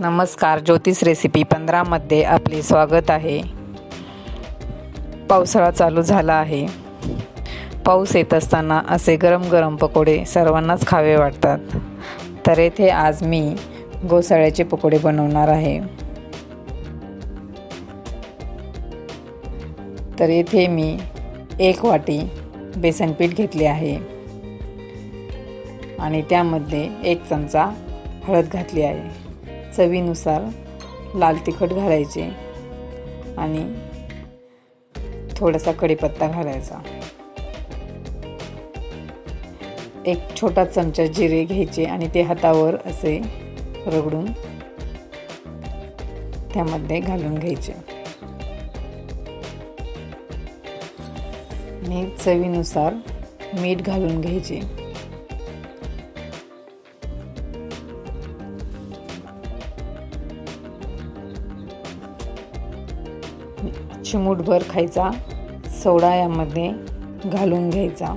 नमस्कार ज्योतिष रेसिपी पंधरामध्ये आपले स्वागत आहे. पावसाळा चालू झाला आहे. पाऊस येत असताना असे गरम गरम पकोडे सर्वांनाच खावे वाटतात. तर येथे आज मी गोसाळ्याचे पकोडे बनवणार आहे. तर येथे मी एक वाटी बेसन पीठ घेतले आहे. आणि त्यामध्ये एक चमचा हळद घातली आहे. चवीनुसार लाल तिखट घालायचे आणि थोडासा कढीपत्ता घालायचा. एक छोटा चमचा जिरे घ्यायचे आणि ते हातावर असे रगडून त्यामध्ये घालून घ्यायचे. आणि चवीनुसार मीठ घालून घ्यायचे. चिमूटभर खायचा सोडा यामध्ये घालून घ्यायचा.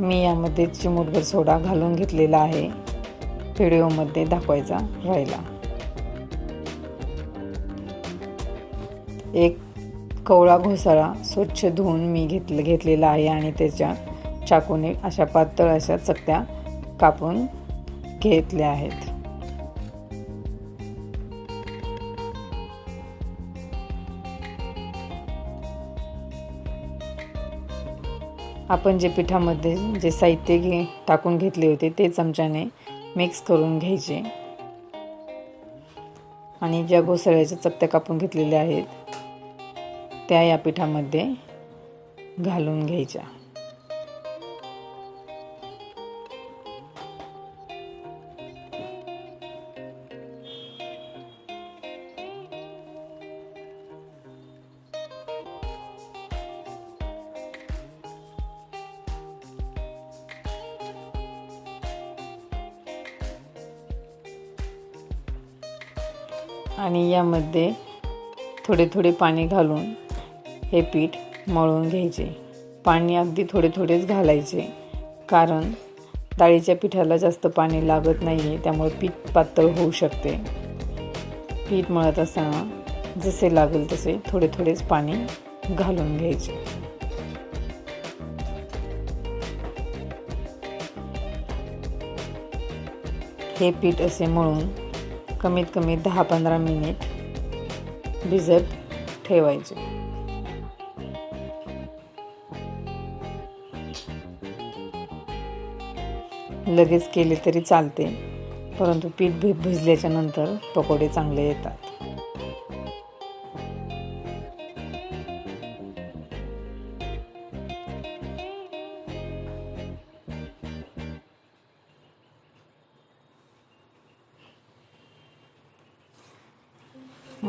मी यामध्ये चिमूटभर सोडा घालून घेतलेला आहे. व्हिडिओमध्ये दाखवायचा राहिला. एक कवळा घोसाळा स्वच्छ धुवून मी घेतलं घेतलेला आहे आणि त्याच्या चाकूने अशा पातळ अशा चकत्या कापून घेतल्या आहेत. आपण जे पिठामध्ये जे साहित्य घे टाकून घेतले होते ते चमच्याने मिक्स करून घ्यायचे. आणि ज्या घोसळ्याच्या चपत्या कापून घेतलेल्या आहेत त्या या पिठामध्ये घालून घ्यायच्या. आणि यामध्ये थोडे थोडे पाणी घालून हे पीठ मळून घ्यायचे. पाणी अगदी थोडे थोडेच घालायचे कारण डाळीच्या पिठाला जास्त पाणी लागत नाही आहे त्यामुळे पीठ पातळ होऊ शकते. पीठ मळत असताना जसे लागेल तसे थोडे थोडेच पाणी घालून घ्यायचे. हे पीठ असे मळून कमीत कमी दहा पंधरा मिनिट भिजत ठेवायचे. लगेच केले तरी चालते परंतु पीठ भिजल्याच्या नंतर पकोडे चांगले येतात.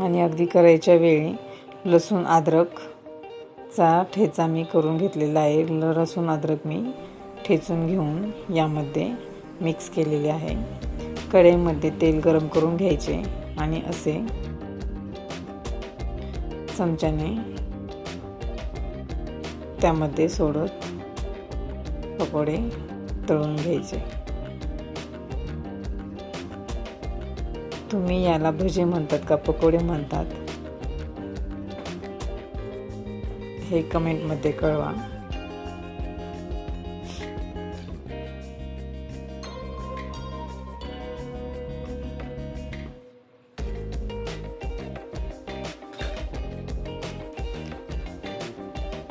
आणि अगदी करायच्या वेळी लसूण अद्रकचा ठेचा मी करून घेतलेला आहे. ल लसूण अद्रक मी ठेचून घेऊन यामध्ये मिक्स केलेले आहे. कढईमध्ये तेल गरम करून घ्यायचे आणि असे चमच्याने त्यामध्ये सोडत पकोडे तळून घ्यायचे. तुम्ही याला भजे म्हणतात का पकोडे म्हणतात? हे कमेंटमध्ये कळवा.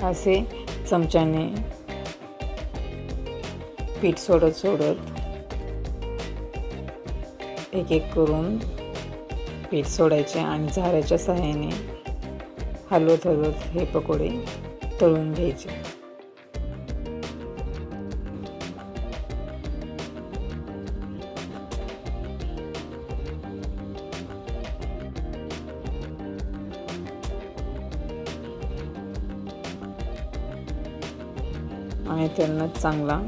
असे चमच्याने पीठ सोडत सोडत एक एक करून पीठ सोडायचे आणि झाऱ्याच्या सहाय्याने हलवत हलवत हे पकोडे तळून घ्यायचे. आणि त्यांना चांगला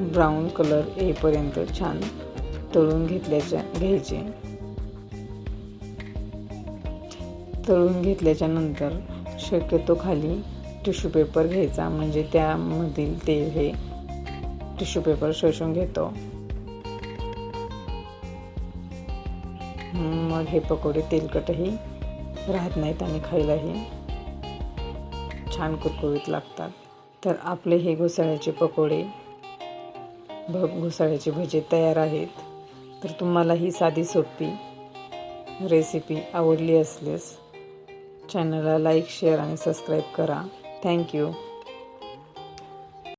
ब्राऊन कलर येईपर्यंत छान तळून घेतल्याच्या घ्यायचे. तळून घेतल्याच्या नंतर शक्यतो खाली टिश्यू पेपर घ्यायचा म्हणजे त्यामधील तेल हे टिश्यू पेपर शोषून घेतो. मग हे पकोडे तेलकटही राहत नाहीत आणि खायलाही छान कुरकुरीत लागतात. तर आपले हे घोसाळ्याचे पकोडे भ घोसाळ्याचे भजे तयार आहेत. तर तुम्हाला ही साधी सोपी रेसिपी आवडली असल्यास चॅनलला लाईक शेअर आणि सबस्क्राईब करा. Thank you